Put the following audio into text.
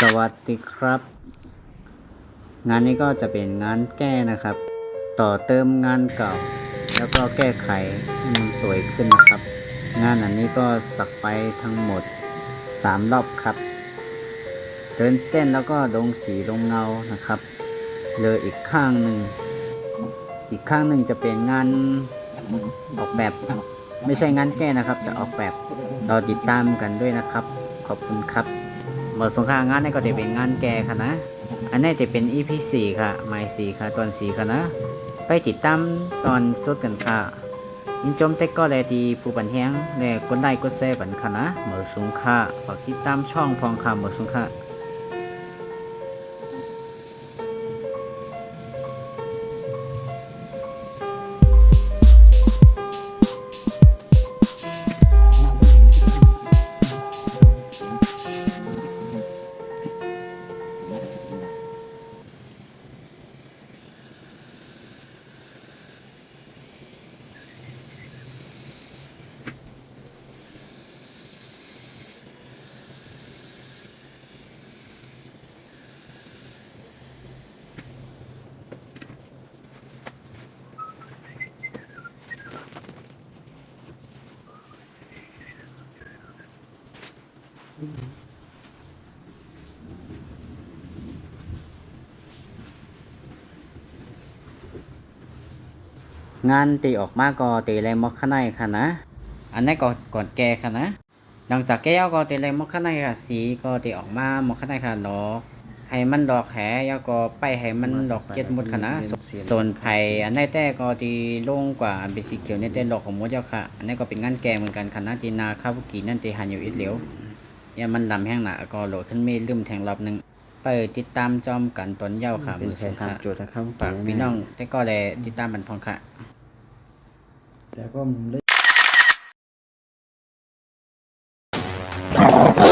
สวัสดีครับ งานนี้ก็จะเป็นงานแก้นะครับ ต่อเติมงานเก่า แล้วก็แก้ไขให้มันสวยขึ้นนะครับ งานอันนี้ก็สักไปทั้งหมด 3 รอบครับ เดินเส้นแล้วก็ลงสีลงเงานะครับเลยอีกข้างหนึ่งอีกข้างหนึ่งจะเป็นงานออกแบบ ไม่ใช่งานแก้นะครับ จะออกแบบเราติดตามกันด้วยนะครับ ขอบคุณครับ หมดสงครามงานนี่ก็จะเป็นงานแก่ค่ะนะ อันนี้จะเป็น EP 4ค่ะไมสี่ค่ะ ตอน4ค่ะนะ ไปติดตามตอนสุดกันค่ะ ยินจมเต็กก็แลดีผู้บันแฮงและกดไลค์กดแชร์บันค่ะนะหมดสงค่ะฝากติดตามช่องพองค่ะหมดสงคร งานตีออกมาก็ตีแรงมอกข้างในค่ะนะ อันนี้ก็ก่อนแกค่ะนะ หลังจากแก้วก็ตีแรงมอกข้างในค่ะ สีก็ตีออกมามอกข้างในค่ะหลอให้มันหลอกแหแล้วก็ไปให้มันหลอกเก็ดหมดค่ะนะส่วนไผ่อันนี้แต่ก็ตีลงกว่าเป็นสีเขียวเนี่แต่หลอกของมดเจ้าค่ะ อันนี้ก็เป็นงานแกเหมือนกันค่ะนะตีนาคาบุกินั่นตีหันอยู่อีกเหลียว อย่ามันลำแห้งหนาก็โหลดขึ้นมีลืมแทงรอบหนึงไปติดตามจอมกันตอนเย้าค่ะเป็นมือแค่สุดสามค่ะจุดนะครับฝากพี่น้องแต่ก็เลยติดตามบันพองค่ะแล้วก็ได้